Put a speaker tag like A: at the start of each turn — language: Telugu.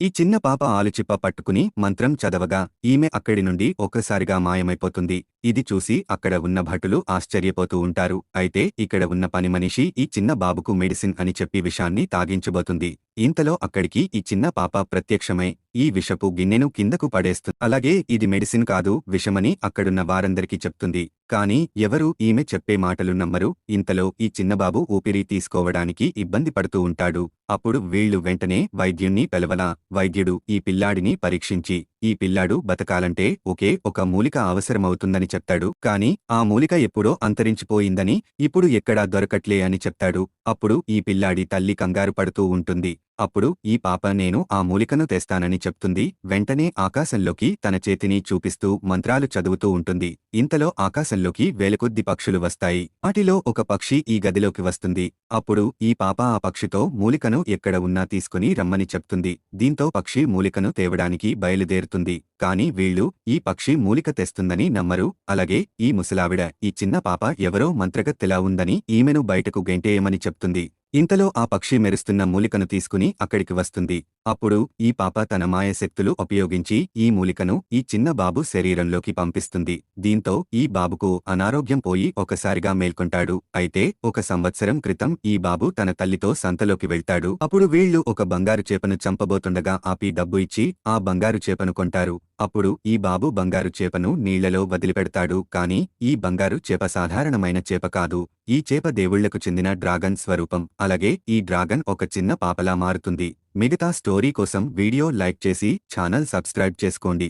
A: ఈ చిన్న పాప ఆలుచిప్ప పట్టుకుని మంత్రం చదవగా ఈమె అక్కడి నుండి ఒక్కసారిగా మాయమైపోతుంది. ఇది చూసి అక్కడ ఉన్న భటులు ఆశ్చర్యపోతూ ఉంటారు. అయితే ఇక్కడ ఉన్న పని మనిషి ఈ చిన్న బాబుకు మెడిసిన్ అని చెప్పి విషాన్ని తాగించబోతుంది. ఇంతలో అక్కడికి ఈ చిన్న పాప ప్రత్యక్షమై ఈ విషపు గిన్నెను కిందకు పడేస్తుంది అలాగే ఇది మెడిసిన్ కాదు విషమని అక్కడున్న వారందరికీ చెప్తుంది. కాని ఎవరూ ఈమె చెప్పే మాటలు నమ్మరు. ఇంతలో ఈ చిన్నబాబు ఊపిరి తీసుకోవడానికి ఇబ్బంది పడుతూ ఉంటాడు. అప్పుడు వీళ్ళు వెంటనే వైద్యుణ్ణి పిలవలా వైద్యుడు ఈ పిల్లాడిని పరీక్షించి ఈ పిల్లాడు బతకాలంటే ఒకే ఒక మూలిక అవసరమవుతుందని చెప్తాడు. కాని ఆ మూలిక ఎప్పుడో అంతరించిపోయిందని ఇప్పుడు ఎక్కడా దొరకట్లే అని చెప్తాడు. అప్పుడు ఈ పిల్లాడి తల్లి కంగారు పడుతూ ఉంటుంది. అప్పుడు ఈ పాప నేను ఆ మూలికను తెస్తానని చెప్తుంది. వెంటనే ఆకాశంలోకి తన చేతిని చూపిస్తూ మంత్రాలు చదువుతూ ఉంటుంది. ఇంతలో ఆకాశంలోకి వేలకొద్ది పక్షులు వస్తాయి. వాటిలో ఒక పక్షి ఈ గదిలోకి వస్తుంది. అప్పుడు ఈ పాప ఆ పక్షితో మూలికను ఎక్కడ ఉన్నా తీసుకుని రమ్మని చెప్తుంది. దీంతో పక్షి మూలికను తేవడానికి బయలుదేరుతుంది. కాని వీళ్ళు ఈ పక్షి మూలిక తెస్తుందని నమ్మరు. అలాగే ఈ ముసలావిడ ఈ చిన్న పాప ఎవరో మంత్రగత్తెలా ఉందని ఈమెను బయటకు గెంటేయమని చెప్తుంది. ఇంతలో ఆ పక్షి మెరుస్తున్న మూలికను తీసుకుని అక్కడికి వస్తుంది. అప్పుడు ఈ పాప తన మాయశక్తులు ఉపయోగించి ఈ మూలికను ఈ చిన్న బాబు శరీరంలోకి పంపిస్తుంది. దీంతో ఈ బాబుకు అనారోగ్యం పోయి ఒకసారిగా మేల్కొంటాడు. అయితే ఒక సంవత్సరం క్రితం ఈ బాబు తన తల్లితో సంతలోకి వెళ్తాడు. అప్పుడు వీళ్ళు ఒక బంగారు చేపను చంపబోతుండగా ఆపి డబ్బు ఇచ్చి ఆ బంగారు చేపను కొంటారు. అప్పుడు ఈ బాబు బంగారు చేపను నీళ్ళలో వదిలిపెడతాడు కాని ఈ బంగారు చేప సాధారణమైన చేప కాదు. ఈ చేప దేవుళ్ళకు చెందిన డ్రాగన్ స్వరూపం. అలాగే ఈ డ్రాగన్ ఒక చిన్న పాపలా మారుతుంది. మిగతా స్టోరీ కోసం వీడియో లైక్ చేసి ఛానల్ సబ్స్క్రైబ్ చేసుకోండి.